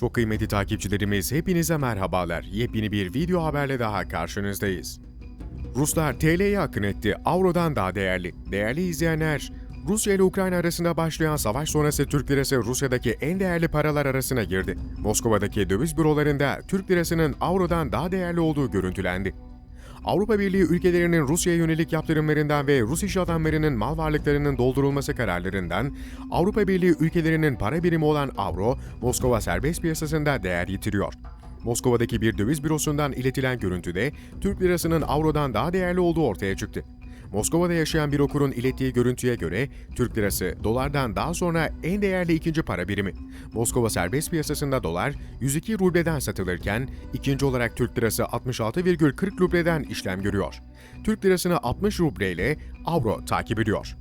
Çok kıymetli takipçilerimiz hepinize merhabalar. Yepyeni bir video haberle daha karşınızdayız. Ruslar TL'ye akın etti. Avrodan daha değerli. Değerli izleyenler, Rusya ile Ukrayna arasında başlayan savaş sonrası Türk lirası Rusya'daki en değerli paralar arasına girdi. Moskova'daki döviz bürolarında Türk lirasının avrodan daha değerli olduğu görüntülendi. Avrupa Birliği ülkelerinin Rusya'ya yönelik yaptırımlarından ve Rus iş adamlarının mal varlıklarının doldurulması kararlarından Avrupa Birliği ülkelerinin para birimi olan avro, Moskova serbest piyasasında değer yitiriyor. Moskova'daki bir döviz bürosundan iletilen görüntüde Türk lirasının avrodan daha değerli olduğu ortaya çıktı. Moskova'da yaşayan bir okurun ilettiği görüntüye göre Türk lirası dolardan daha sonra en değerli ikinci para birimi. Moskova serbest piyasasında dolar 102 rubleden satılırken ikinci olarak Türk lirası 66,40 rubleden işlem görüyor. Türk lirasını 60 ruble ile avro takip ediyor.